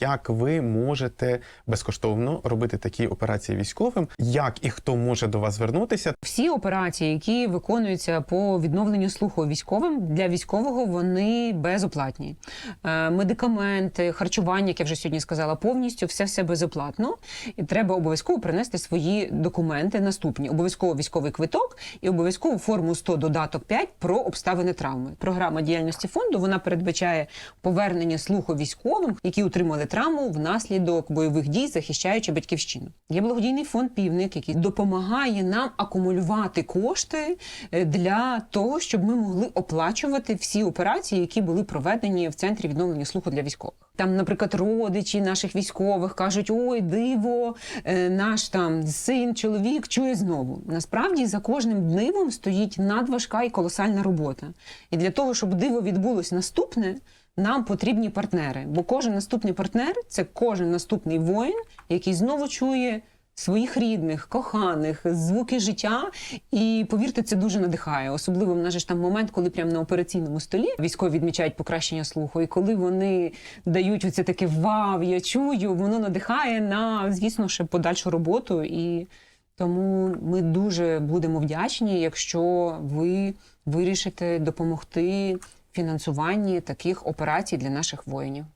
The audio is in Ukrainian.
Як ви можете безкоштовно робити такі операції військовим? Як і хто може до вас звернутися? Всі операції, які виконуються по відновленню слуху військовим, для військового вони безоплатні. Е, Медикаменти, харчування, як я вже сьогодні сказала, повністю все все безоплатно. І треба обов'язково принести свої документи наступні: обов'язково військовий квиток і обов'язково форму 100 додаток 5 про обставини травми. Програма діяльності фонду вона передбачає повернення слуху військовим, які отримали травму внаслідок бойових дій, захищаючи батьківщину. Є благодійний фонд Півник, який допомагає нам акумулювати кошти е, для того, щоб ми могли оплачувати всі операції, які були проведені в центрі відновлення слуху для військових. Там, наприклад, родичі наших військових кажуть: ой, диво, е, наш там син, чоловік чує знову. Насправді за кожним дивом стоїть надважка і колосальна робота. І для того, щоб диво відбулось наступне, нам потрібні партнери. Бо кожен наступний партнер це кожен наступний воїн, який знову чує. Своїх рідних, коханих, звуки життя, і повірте, це дуже надихає. Особливо в нас же ж там момент, коли прямо на операційному столі військові відмічають покращення слуху. І коли вони дають оце таке вау, я чую, воно надихає на, звісно, ще подальшу роботу. І тому ми дуже будемо вдячні, якщо ви вирішите допомогти фінансуванні таких операцій для наших воїнів.